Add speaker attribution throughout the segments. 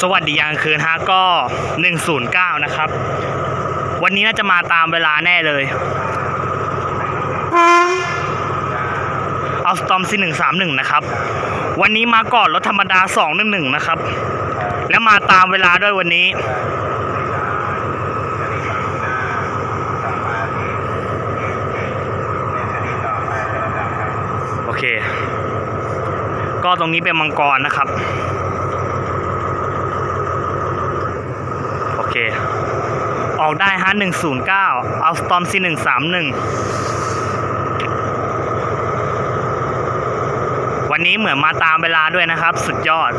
Speaker 1: สวัสดียางคืนฮะก็ 109 นะครับ วันนี้น่าจะมาตามเวลาแน่เลย เอาสตอมซีหนึ่งสามหนึ่งนะครับ วันนี้มาก่อนรถธรรมดาสองหนึ่งหนึ่งนะครับ แล้วมาตามเวลาด้วยวันนี้ โอเค ก็ตรงนี้เป็นมังกรนะครับ โอเค ออกได้ฮะหนึ่งศูนย์เก้าเอาสตอมซีหนึ่งสามหนึ่งวันนี้เหมือนมาตามเวลาด้วยนะครับ สุดยอด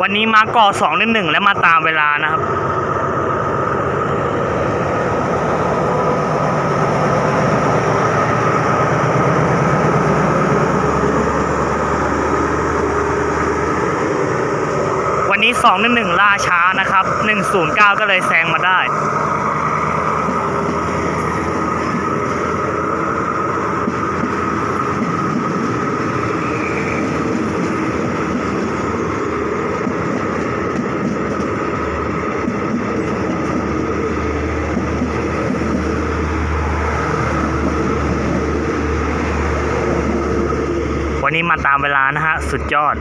Speaker 1: วันนี้มาก่อสองหนึ่งหนึ่งและมาตามเวลานะครับ วันนี้2 1 1ล่าช้านะครับ 109 ก็เลยแซงมาได้วันนี้มาตามเวลานะฮะ สุดยอด